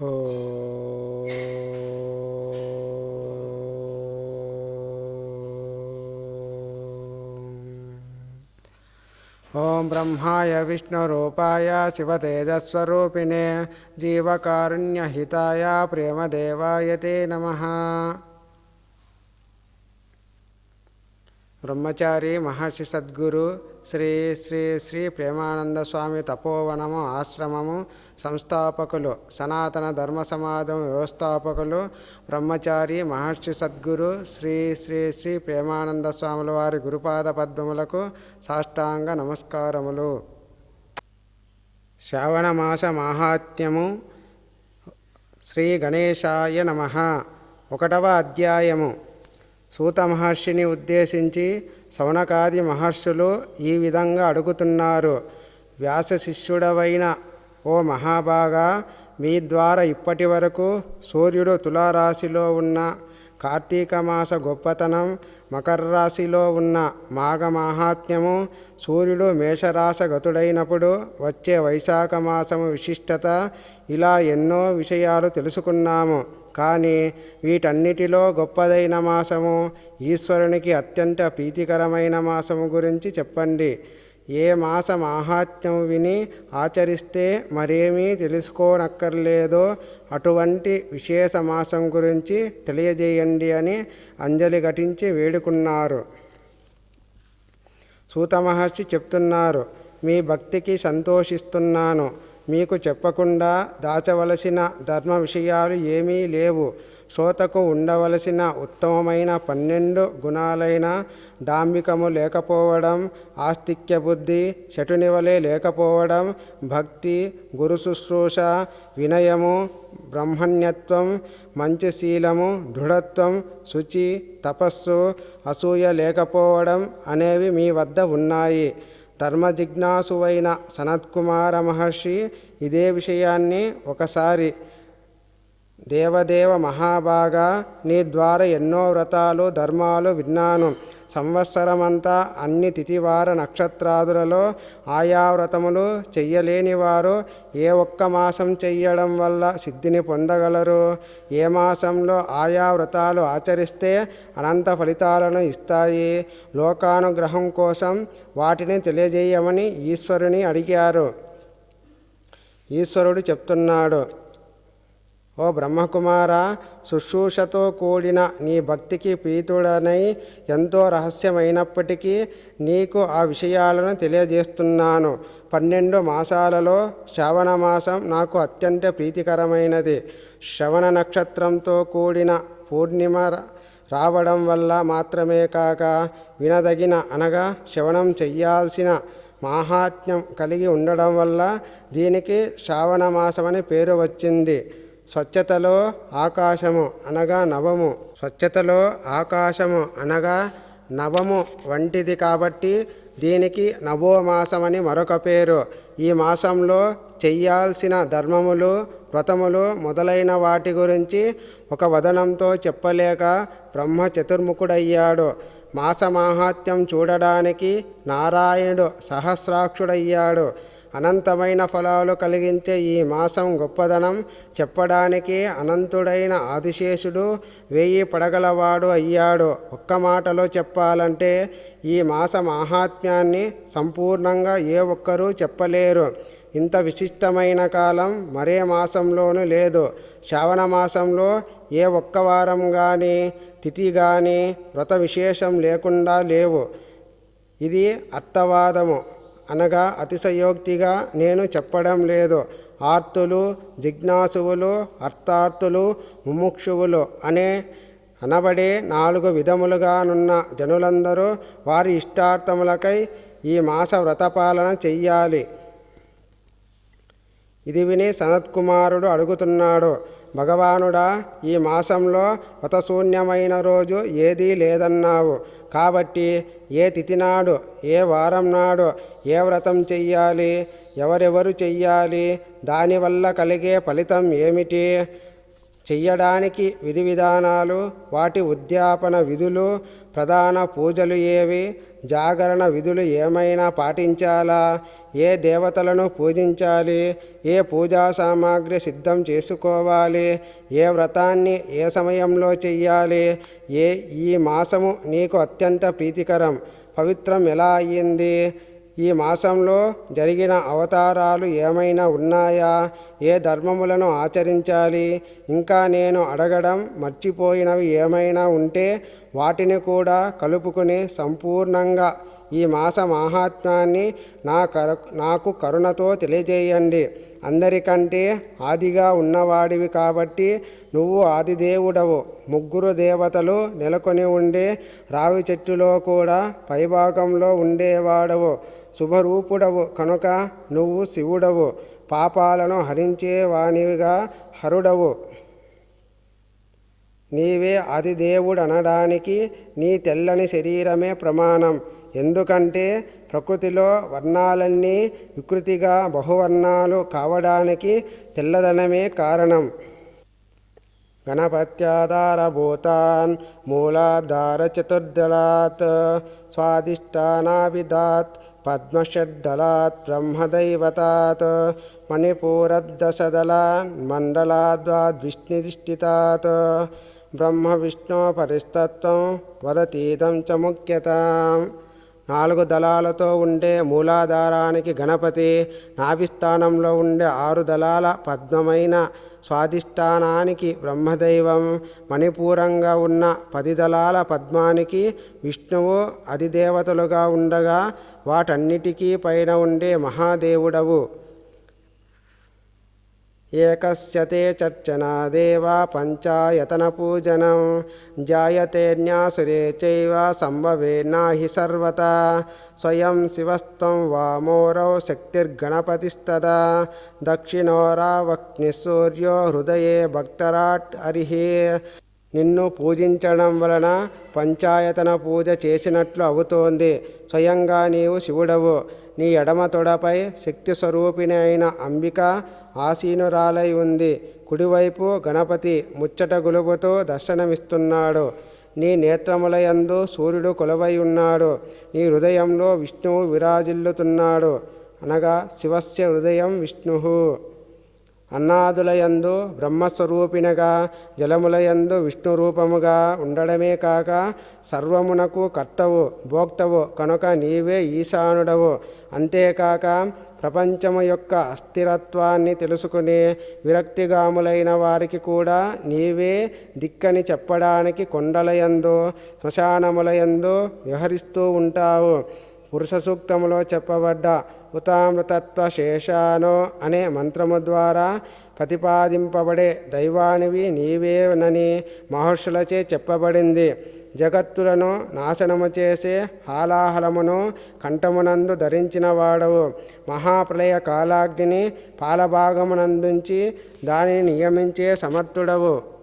ओम ब्रह्माय विष्णुरूपाय शिवतेजस्वरूपिणे जीवकारुण्यहिताय प्रेमदेवाय ते नमः బ్రహ్మచారి మహర్షి సద్గురు శ్రీ శ్రీ శ్రీ ప్రేమానంద స్వామి తపోవనము ఆశ్రమము సంస్థాపకులు సనాతన ధర్మ సమాజం వ్యవస్థాపకులు బ్రహ్మచారి మహర్షి సద్గురు శ్రీ శ్రీ శ్రీ ప్రేమానంద స్వాముల వారి గురుపాద పద్మములకు సాష్టాంగ నమస్కారములు. శ్రావణ మాస మాహాత్మ్యము శ్రీ గణేశాయ నమ. ఒకటవ అధ్యాయము. సూత మహర్షిని ఉద్దేశించి సౌనకాది మహర్షులు ఈ విధంగా అడుగుతున్నారు. వ్యాస శిష్యుడవైన ఓ మహాభాగా మీ ద్వారా ఇప్పటి వరకు సూర్యుడు తులారాశిలో ఉన్న కార్తీక మాస గొప్పతనం మకర రాశిలో ఉన్న మాఘ మాహాత్మ్యము సూర్యుడు మేషరాశ గతుడైనప్పుడు వచ్చే వైశాఖ మాసము విశిష్టత ఇలా ఎన్నో విషయాలు తెలుసుకున్నాము. కానీ వీటన్నిటిలో గొప్పదైన మాసము ఈశ్వరునికి అత్యంత ప్రీతికరమైన మాసము గురించి చెప్పండి. ఏ మాస మాహాత్మ్యం విని ఆచరిస్తే మరేమీ తెలుసుకోనక్కర్లేదో అటువంటి విశేష మాసం గురించి తెలియజేయండి అని అంజలి ఘటించి వేడుకున్నారు. సూత మహర్షి చెప్తున్నారు మీ భక్తికి సంతోషిస్తున్నాను. మీకు చెప్పకుండా దాచవలసిన ధర్మ విషయాలు ఏమీ లేవు. శ్రోతకు ఉండవలసిన ఉత్తమమైన పన్నెండు గుణాలైన డాంబికము లేకపోవడం ఆస్తిక్య బుద్ధి శటుని వలె లేకపోవడం భక్తి గురు శుశ్రూష వినయము బ్రహ్మణ్యత్వం మంచి శీలము దృఢత్వం శుచి తపస్సు అసూయ లేకపోవడం అనేవి మీ వద్ద ఉన్నాయి. ధర్మజిజ్ఞాసువైన సనత్కుమార మహర్షి ఇదే విషయాన్ని ఒకసారి దేవదేవ మహాభాగా నీ ద్వారా ఎన్నో వ్రతాలు ధర్మాలు విన్నాను. సంవత్సరమంతా అన్ని తిథివార నక్షత్రాదులలో ఆయా వ్రతములు చెయ్యలేని వారు ఏ ఒక్క మాసం చెయ్యడం వల్ల సిద్ధిని పొందగలరు? ఏ మాసంలో ఆయా వ్రతాలు ఆచరిస్తే అనంత ఫలితాలను ఇస్తాయి? లోకానుగ్రహం కోసం వాటిని తెలియజేయమని ఈశ్వరుని అడిగారు. ఈశ్వరుడు చెప్తున్నాడు ఓ బ్రహ్మకుమార శుశ్రూషతో కూడిన నీ భక్తికి ప్రీతుడనై ఎంతో రహస్యమైనప్పటికీ నీకు ఆ విషయాలను తెలియజేస్తున్నాను. పన్నెండు మాసాలలో శ్రవణ మాసం నాకు అత్యంత ప్రీతికరమైనది. శ్రవణ నక్షత్రంతో కూడిన పూర్ణిమ రావడం వల్ల మాత్రమే కాక వినదగిన అనగా శ్రవణం చెయ్యాల్సిన మాహాత్మ్యం కలిగి ఉండడం వల్ల దీనికి శ్రావణ మాసమని పేరు వచ్చింది. స్వచ్ఛతలో ఆకాశము అనగా నవము. స్వచ్ఛతలో ఆకాశము అనగా నవము వంటిది కాబట్టి దీనికి నవోమాసమని మరొక పేరు. ఈ మాసంలో చెయ్యాల్సిన ధర్మములు వ్రతములు మొదలైన వాటి గురించి ఒక వదనంతో చెప్పలేక బ్రహ్మ చతుర్ముఖుడయ్యాడు మాసమాహాత్యం చూడడానికి నారాయణుడు సహస్రాక్షుడయ్యాడు. అనంతమైన ఫలాలు కలిగించే ఈ మాసం గొప్పదనం చెప్పడానికి అనంతుడైన ఆదిశేషుడు వెయ్యి పడగలవాడు అయ్యాడు. ఒక్క మాటలో చెప్పాలంటే ఈ మాస మాహాత్మ్యాన్ని సంపూర్ణంగా ఏ ఒక్కరూ చెప్పలేరు. ఇంత విశిష్టమైన కాలం మరే మాసంలోనూ లేదు. శ్రావణ మాసంలో ఏ ఒక్క వారం కానీ తిథి కానీ వ్రత విశేషం లేకుండా లేవు. ఇది అర్థవాదము. అనగా అతిశయోక్తిగా నేను చెప్పడం లేదు. ఆర్తులు జిజ్ఞాసువులు అర్థార్థులు ముముక్షువులు అనే అనబడే నాలుగు విధములుగానున్న జనులందరూ వారి ఇష్టార్థములకై ఈ మాస వ్రతపాలన చెయ్యాలి. ఇది విని సనత్కుమారుడు అడుగుతున్నాడు భగవానుడా ఈ మాసంలో వ్రతశూన్యమైన రోజు ఏదీ లేదన్నావు. కాబట్టి ఏ తిథి నాడు ఏ వారం నాడు ఏ వ్రతం చెయ్యాలి ఎవరెవరు చెయ్యాలి దానివల్ల కలిగే ఫలితం ఏమిటి? చెయ్యడానికి విధి విధానాలు వాటి ఉద్యాపన విధులు ప్రధాన పూజలు ఏవి? జాగరణ విధులు ఏమైనా పాటించాలా? ఏ దేవతలను పూజించాలి? ఏ పూజా సామాగ్రి సిద్ధం చేసుకోవాలి? ఏ వ్రతాన్ని ఏ సమయంలో చెయ్యాలి? ఏ ఈ మాసము నీకు అత్యంత ప్రీతికరం. పవిత్రం ఎలా అయ్యింది? ఈ మాసంలో జరిగిన అవతారాలు ఏమైనా ఉన్నాయా? ఏ ధర్మములను ఆచరించాలి? ఇంకా నేను అడగడం మర్చిపోయినవి ఏమైనా ఉంటే వాటిని కూడా కలుపుకుని సంపూర్ణంగా ఈ మాస మాహాత్మ్యాన్ని నా కర నాకు కరుణతో తెలియజేయండి. అందరికంటే ఆదిగా ఉన్నవాడివి కాబట్టి నువ్వు ఆదిదేవుడవు. ముగ్గురు దేవతలు నెలకొని ఉండే రావి చెట్టులో కూడా పైభాగంలో ఉండేవాడవు. శుభరూపుడవు కనుక నువ్వు శివుడవు. పాపాలను హరించేవానివిగా హరుడవు. నీవే ఆదిదేవుడు అనడానికి నీ తెల్లని శరీరమే ప్రమాణం. ఎందుకంటే ప్రకృతిలో వర్ణాలన్నీ వికృతిగా బహువర్ణాలు కావడానికి తెల్లదనమే కారణం. గణపత్యాధారభూతాన్ మూలాధార చతుర్దళాత్ స్వాదిష్టానావిదాత్ పద్మషడ్దళాత్ బ్రహ్మదైవతాత్ మణిపూరద్దశదళాన్ మండలాద్వాద్విష్ణుధిష్ఠితాత్ బ్రహ్మ విష్ణు పరిస్తత్వం వదతీదం చ ముఖ్యత నాలుగు దళాలతో ఉండే మూలాధారానికి గణపతి నాభిస్థానంలో ఉండే ఆరు దళాల పద్మమైన స్వాధిష్టానానికి బ్రహ్మదైవం మణిపూరంగా ఉన్న పది దళాల పద్మానికి విష్ణువు అధిదేవతలుగా ఉండగా వాటన్నిటికీ పైన ఉండే మహాదేవుడవు. ఏకస్యతే చర్చనా దేవా పంచాయతన పూజనం జాయతే న్యాసురే చైవ సంభవే నాహి సర్వత. స్వయం శివస్తం వామోరౌ శక్తిర్గణపతిస్తదా. దక్షిణోరావక్ని సూర్యో హృదయే భక్తరాట్ హరి నిన్ను పూజించడం వలన పంచాయతన పూజ చేసినట్లు అవుతోంది. స్వయంగా నీవు శివుడవు. నీ ఎడమ తొడపై శక్తి స్వరూపిణి అయిన అంబిక ఆసీనురాలై ఉంది. కుడివైపు గణపతి ముచ్చట గులుగుతూ దర్శనమిస్తున్నాడు. నీ నేత్రములయందు సూర్యుడు కొలవై ఉన్నాడు. నీ హృదయంలో విష్ణువు విరాజిల్లుతున్నాడు. అనగా శివస్య హృదయం విష్ణు. అన్నాదులయందు బ్రహ్మస్వరూపిణగా జలములయందు విష్ణు రూపముగా ఉండడమే కాక సర్వమునకు కర్తవు భోక్తవు కనుక నీవే ఈశానుడవు. అంతేకాక ప్రపంచము యొక్క అస్థిరత్వాన్ని తెలుసుకుని విరక్తిగాములైన వారికి కూడా నీవే దిక్కని చెప్పడానికి కొండలయందు శ్మశానములయందు వ్యవహరిస్తూ ఉంటావు. పురుష సూక్తములో చెప్పబడ్డ హుతామృతత్వ శేషానో అనే మంత్రము ద్వారా ప్రతిపాదింపబడే దైవానివి నీవేనని మహర్షులచే చెప్పబడింది. జగత్తులను నాశనము చేసే హాలాహలమును కంఠమునందు ధరించిన వాడవు. మహాప్రళయ కాలాగ్నిని పాలభాగమునందుంచి దానిని నియమించే సమర్థుడవు.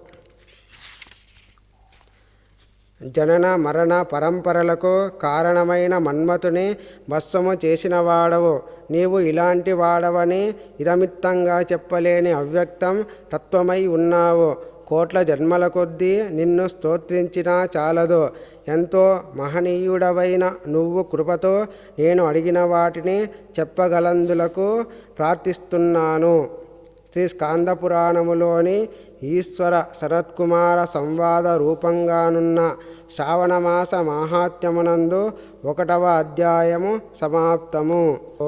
జనన మరణ పరంపరలకు కారణమైన మన్మతుని భస్వము చేసిన వాడవు నీవు ఇలాంటి వాడవని ఇదమిత్తంగా చెప్పలేని అవ్యక్తం తత్వమై ఉన్నావు. కోట్ల జన్మల కొద్దీ నిన్ను స్తోత్రించినా చాలదు. ఎంతో మహనీయుడవైన నువ్వు కృపతో నేను అడిగిన వాటిని చెప్పగలందులకు ప్రార్థిస్తున్నాను. శ్రీ స్కాంద పురాణములోని ఈశ్వర శరత్కుమార సంవాద రూపంగానున్న శ్రావణమాస మాహాత్మ్యమునందు ఒకటవ అధ్యాయము సమాప్తము. ఓ